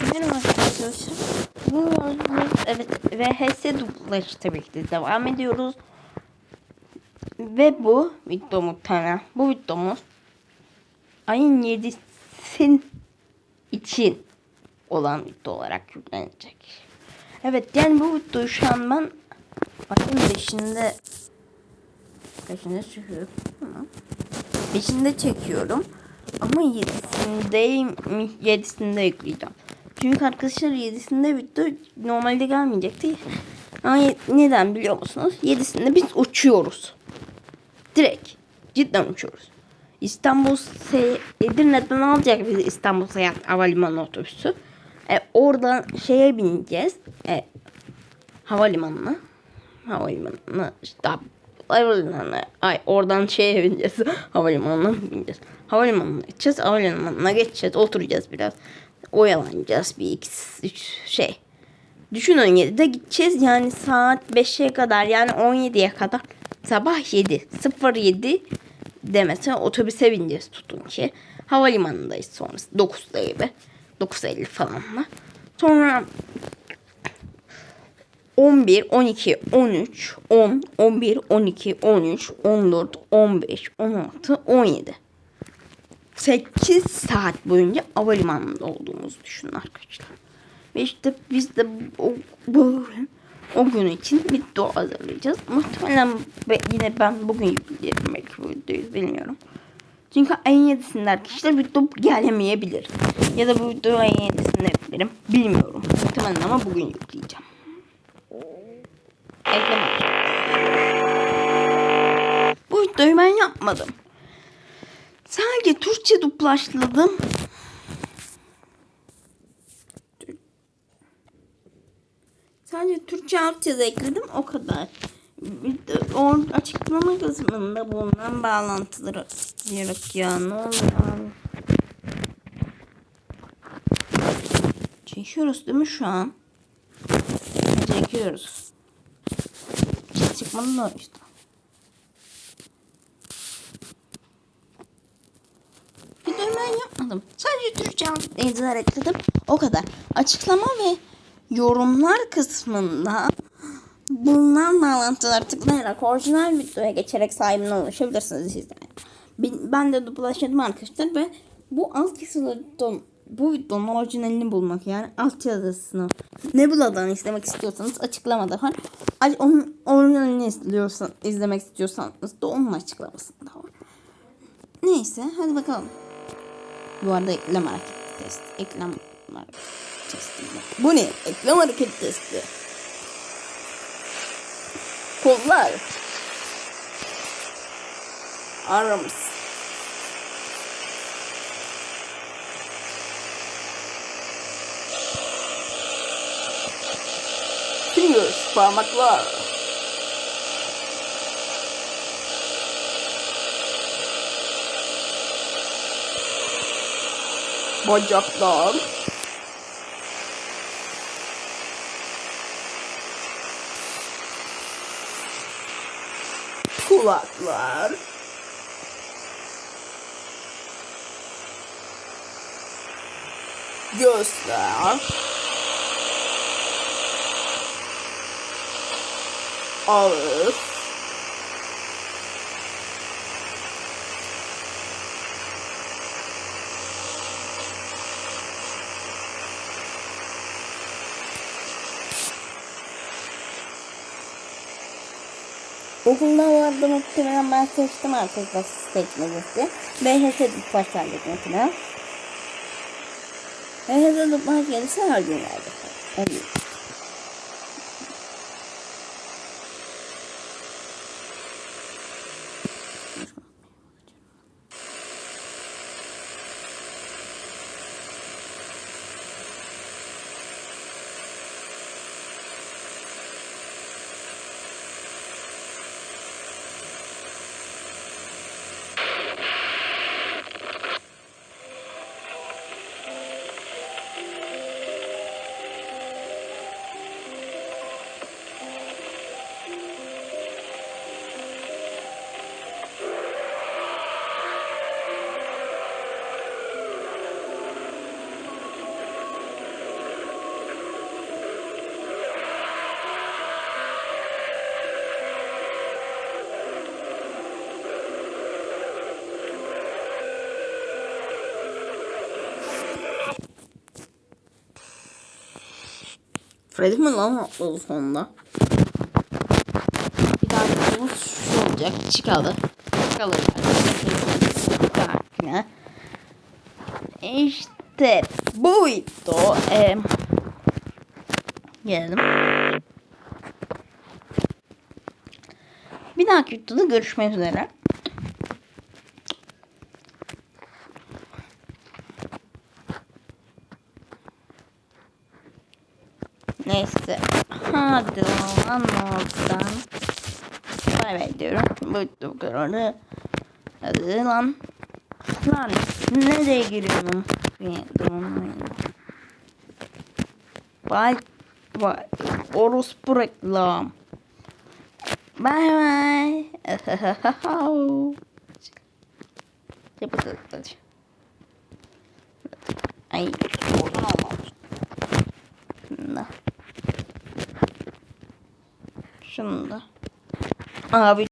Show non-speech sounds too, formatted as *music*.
Merhaba arkadaşlar. Evet VHS dublaj tabii ki de devam ediyoruz. Ve bu videomuz tane bu videomuz ayın 7'sin için olan video olarak yüklenecek. Evet yani bu videoyu şu an ben ayın 5'inde 5'inde çekiyorum. Tamam. 5'inde çekiyorum. Ama 7'sindeyim 7'sinde yükleyeceğim. Çünkü arkadaşlar 7'sinde video normalde gelmeyecekti. Ama neden biliyor musunuz? 7'sinde biz uçuyoruz. Direkt. Cidden uçuyoruz. İstanbul Se Edirne'den alacak bizi İstanbul Seyahat Havalimanı otobüsü. E, oradan şeye bineceğiz. E, havalimanına. Havalimanına işte havalimanına. Ay oradan şeye bineceğiz. *laughs* havalimanına bineceğiz. Havalimanına gideceğiz. Havalimanına geçeceğiz. Oturacağız biraz. Oyalanacağız bir iki üç şey. Düşünün 7'de gideceğiz yani saat 5'e kadar yani 17'ye kadar sabah 7 07 demese otobüse bineceğiz tutun ki. Havalimanındayız sonrası 9'da gibi 9.50 falan mı? Sonra 11, 12, 13, 10, 11, 12, 13, 14, 15, 16, 17. 8 saat boyunca havalimanında olduğumuzu düşünün arkadaşlar. Ve işte biz de o, bu, o gün için video hazırlayacağız. Muhtemelen be- yine ben bugün yüklerim belki videoyu bilmiyorum. Çünkü ayın 7'sinde arkadaşlar video gelemeyebilir. Ya da bu videoyu ayın 7'sinde yüklerim. Bilmiyorum. Muhtemelen ama bugün yükleyeceğim. Ekleme. Bu videoyu ben yapmadım. Sadece Türkçe duplaşladım. Sadece Türkçe altyazı ekledim o kadar. O açıklama kısmında bulunan bağlantıları diyerek ya ne oluyor abi. Çekiyoruz değil mi şu an? Çekiyoruz. Çıkmadı da işte. Videoyu ben yapmadım. Sadece Türkçe yazılar ekledim. O kadar. Açıklama ve yorumlar kısmında bulunan bağlantıları tıklayarak orijinal videoya geçerek sahibine ulaşabilirsiniz sizden. Ben, de dublaşladım arkadaşlar ve bu alt yazılı bu videonun orijinalini bulmak yani alt yazısını Nebula'dan izlemek istiyorsanız açıklamada var. Ay- Onun orijinalini izliyorsan, izlemek istiyorsanız da onun açıklamasında var. Neyse hadi bakalım. Bu arada eklem hareketi test. Eklem hareketi testi. Bu ne? Eklem hareketi testi. Kollar. Arms. Fingers. Parmaklar. Bacaklar. Kulaklar. Gözler. Ağız. Okulda vardı muhtemelen ben seçtim arkadaşlar seçmecesi. BHS Dutbaş geldi mesela. BHS Dutbaş gelirse her gün geldi. Oluyor. Freddy mi lan atladı sonunda? Bir daha videomuz şu olacak. Çıkalı. Çıkalı yani. İşte bu video. E, gelelim. Bir dahaki videoda görüşmek üzere. Neyse. Hadi lan oradan. Bay bay diyorum. Bu bu kadardı. Hadi lan. Lan nereye giriyorum? Bay bay. Orospu reklam. Bay bay. *laughs* Yapacağız. Ay oradan olmamış. Şunda. Şunda. Abi